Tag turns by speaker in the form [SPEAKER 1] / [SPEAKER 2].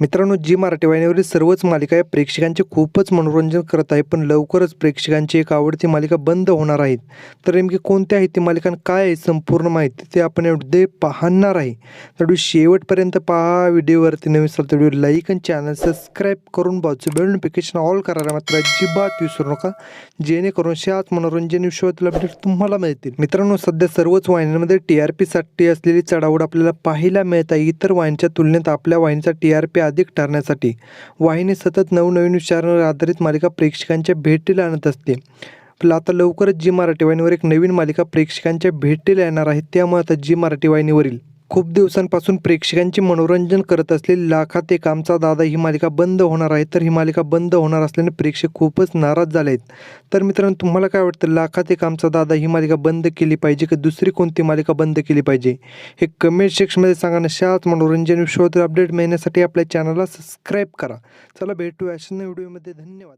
[SPEAKER 1] मित्रांनो जी मराठी वाहिनीवरील सर्वच मालिका या प्रेक्षकांचे खूपच मनोरंजन करत आहे पण लवकरच प्रेक्षकांची एक आवडती मालिका बंद होणार आहेत तर नेमकी कोणत्या आहे ती मालिका काय आहे संपूर्ण माहिती ते आपण एवढे पाहणार आहे. तर व्हिडिओ शेवटपर्यंत पहा व्हिडिओवरती नवीन असेल तर व्हिडिओ लाईक आणि चॅनल सबस्क्राईब करून बाजू बेल नोटिफिकेशन ऑल करायला मात्र अजिबात विसरू नका जेणेकरून शाच मनोरंजन विषयातील अपडेट तुम्हाला मिळतील. मित्रांनो सध्या सर्वच वाहिन्यांमध्ये टी आर पीसाठी असलेली चढावड आपल्याला पाहायला मिळत आहे. इतर वाहिनीच्या तुलनेत आपल्या वाहिनीचा टी आर पी अधिक ठरण्यासाठी वाहिनी सतत नवनवीन विचारांवर आधारित मालिका प्रेक्षकांच्या भेटीला आणत असते. आता लवकरच जी मराठी वाहिनीवर एक नवीन मालिका प्रेक्षकांच्या भेटीला येणार आहे त्यामुळे आता जी मराठी वाहिनीवरील खूप दिवसांपासून प्रेक्षकांचे मनोरंजन करत असलेली लाखात एक आमचा दादा ही मालिका बंद होणार आहे. तर ही मालिका बंद होणार असल्याने प्रेक्षक खूपच नाराज झाले आहेत. तर मित्रांनो तुम्हाला काय वाटतं? लाखात एक आमचा दादा ही मालिका बंद केली पाहिजे की दुसरी कोणती मालिका बंद केली पाहिजे? हे कमेंट सेक्शनमध्ये सांगा नशाच मनोरंजन विषयावर अपडेट मिळण्यासाठी आपल्या चॅनलला सबस्क्राईब करा. चला भेटूया अशा व्हिडिओमध्ये. धन्यवाद.